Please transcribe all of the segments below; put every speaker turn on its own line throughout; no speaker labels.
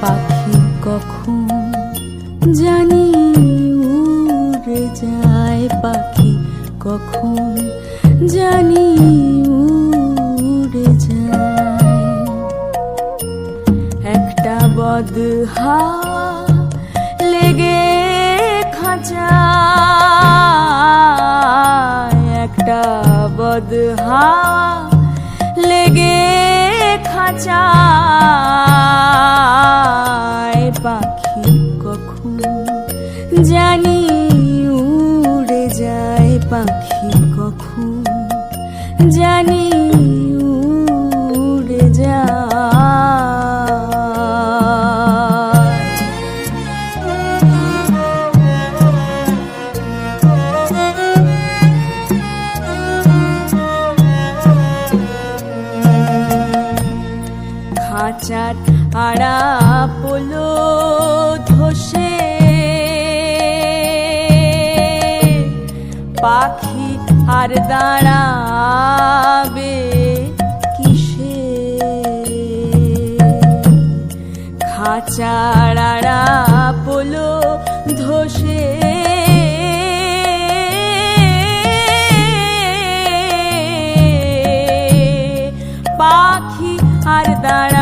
পাখি কখন জানি উড়ে যায় পাখি কখন জানি উড়ে যায়। একটা বদ খাঁচায় একটা বদ হাওয়া লেগে খাঁচায় আর দাঁড়াবে কিসে? খাঁচার আড়া পোলো ধসে। পাখি আর দাঁড়াবে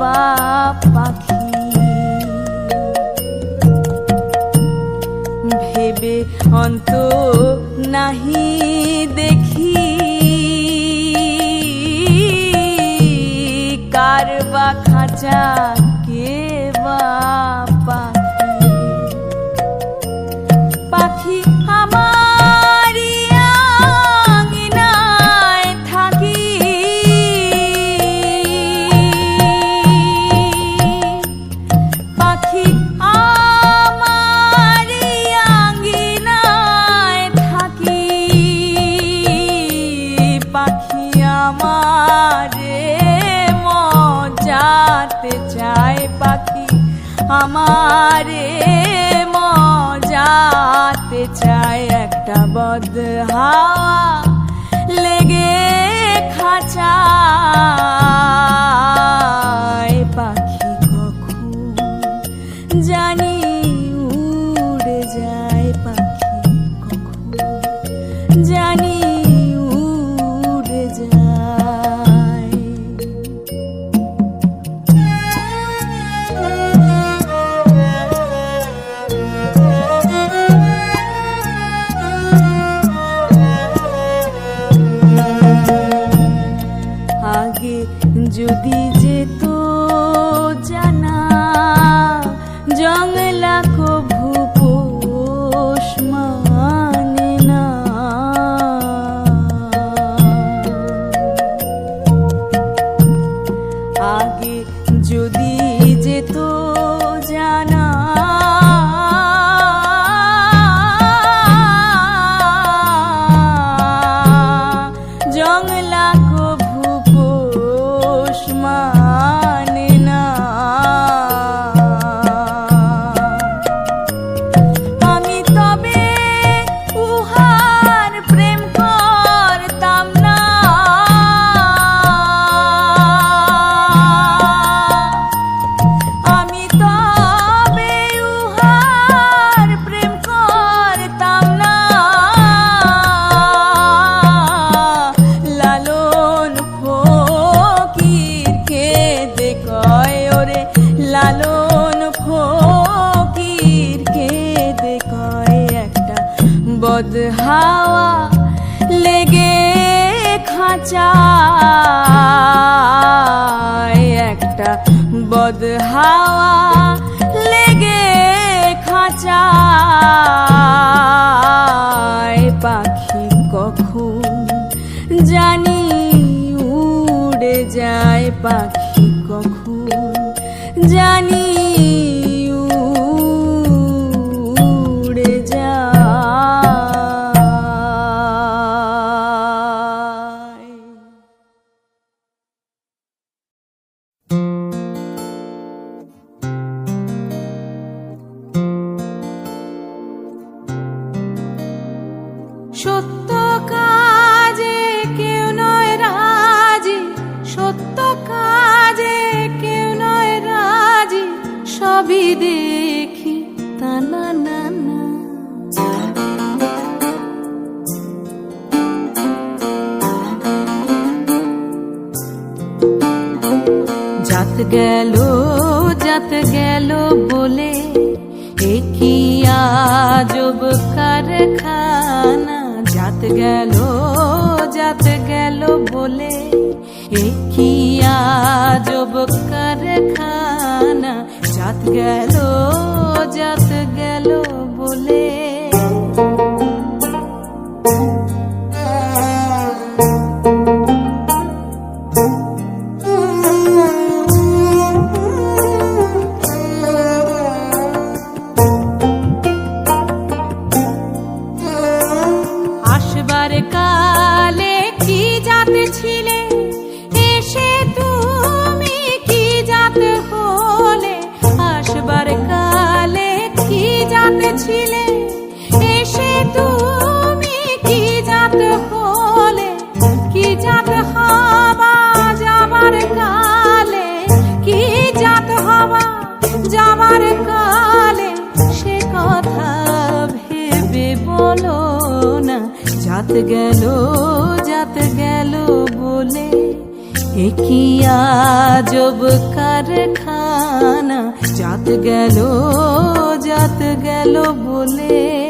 বা পাখি। ভেবে অন্ত নাহি দেখি। কার বা খাঁচা মজাতে চায় পাখি আমারে মজাতে চায় একটা বদ হাওয়া লেগে খাঁচা পাখি কখন জানি যদি রোদ হাওয়া লেগে খাঁচা একটা বদ হাওয়া লেগে খাঁচায়। পাখি কখন জানি উড়ে যায়। পাখি কখন জানি
রাত গেল যাত গেল বলে কি আজব কারখানা? যাত গেল যাত গেল বলে। গেল যাত গেল বলে। একই আজব কারখানা? যাত গেল জাত গেল বলে।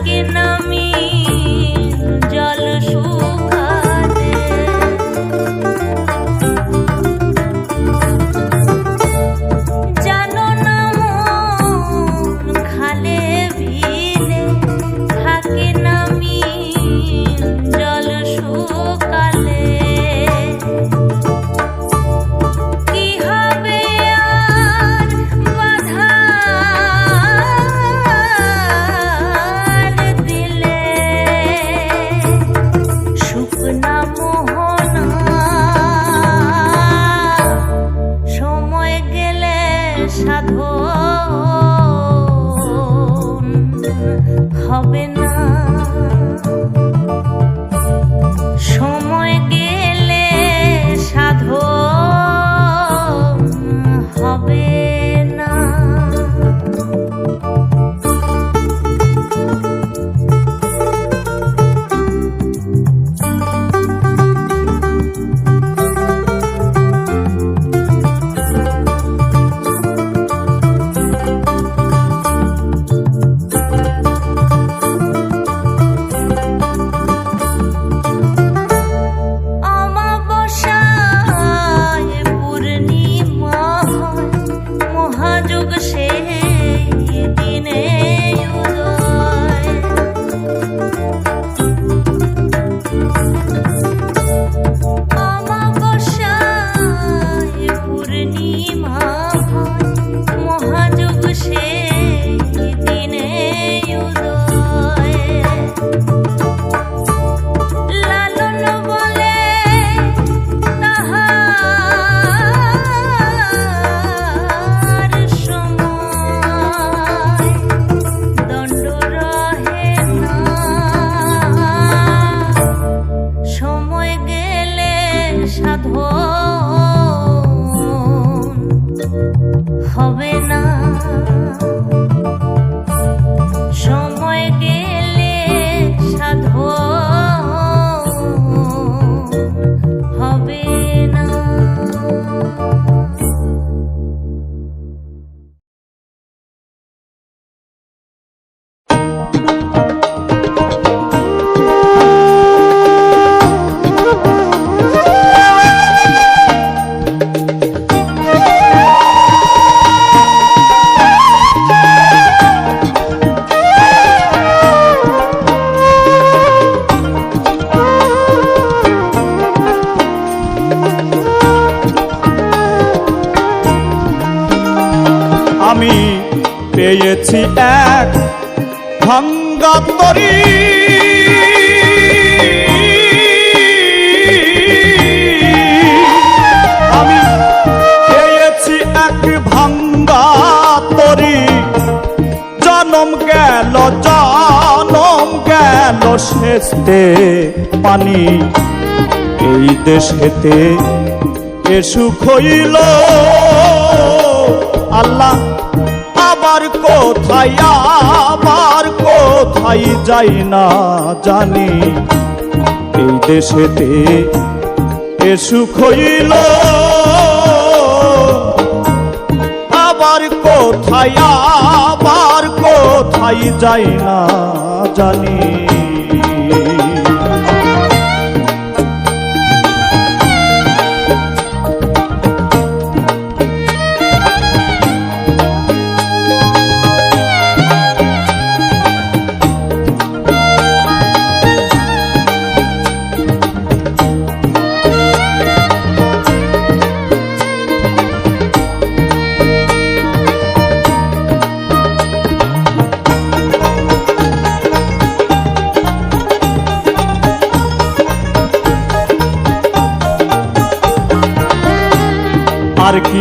looking ভাঙ্গা আমি পেয়েছি এক ভাঙ্গা তরি। জনম গেল জনম গেল শেষতে পানি। এই দেশেতে এ সুখ হইল। আল্লাহ আবার কোথায়? আবার কোথায় যাই না জানি। এই দেশেতে এ সুখ হইল? আবার কোথায়? আবার কোথায় যাই না জানি।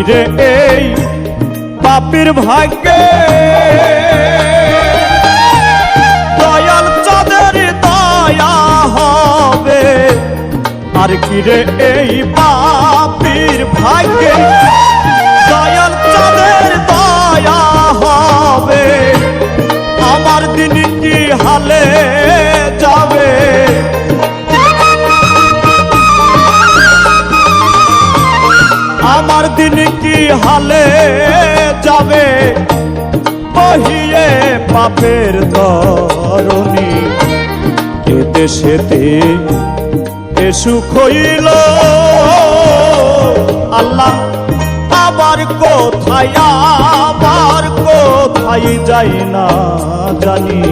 রে এই পাপির ভাগ্যে। দয়াল চাঁদের দয়া হবে। আর কি রে এই পাপির ভাগ্যে দয়াল চাঁদের দয়া হবে। আমার দিন কি হালে আমার দিন কি হালে যাবে? বহিয়ে পাপের ধরণী। এ দেশেতে এ সুখ হইল। আল্লাহ, আবার কোথায় আবার কোথায় যাই না জানি।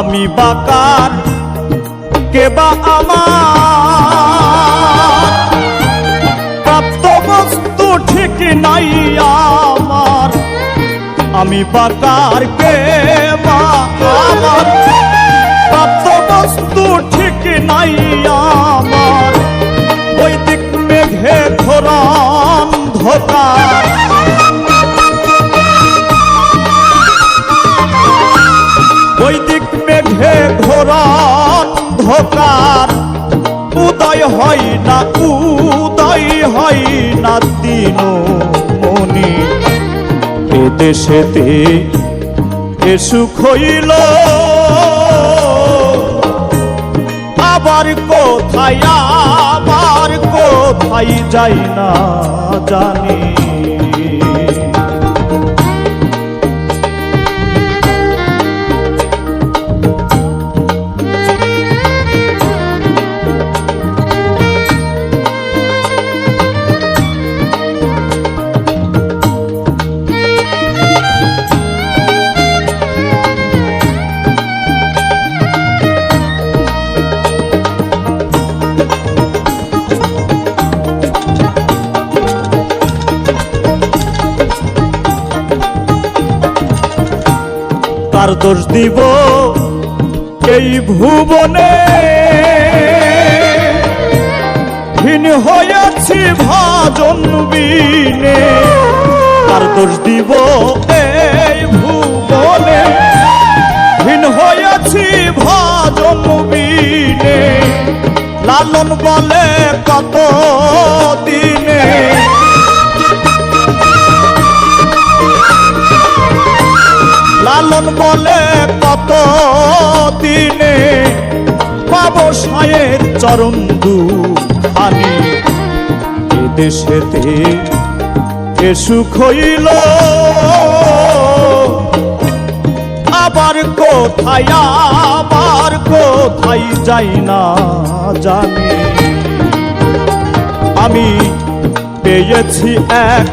আমি বাকার, কে বা আমার? প্রাপ্ত বস্তু ঠিক নাই আমার। আমি বাকার, কে বা আমার? প্রাপ্ত বস্তু ঠিক নাই আমার। বৈদিক মেঘে ঘোরান ধোকার মেঘে ঘোরান ধোকার, উদয় হয় না, উদয় হয় না দিন মনি এ দেশেতে এ সুখ হইল। আবার কোথায় আবার কোথায় যাই না জানি। তার দোষ দিব এই ভুবনে। হীন হয়েছি ভাজন বিনে। তার দোষ দিব এই ভুবনে। হীন হয়েছি ভাজন বিনে। লালন বলে কত দিনে। লালন বলে কত দিনে পাব সায়ের চরণ দুখানি এ দেশেতে এ সুখ হইল? আবার কোথায় আবার কোথায় যাই না জানি। আমি পেয়েছি এক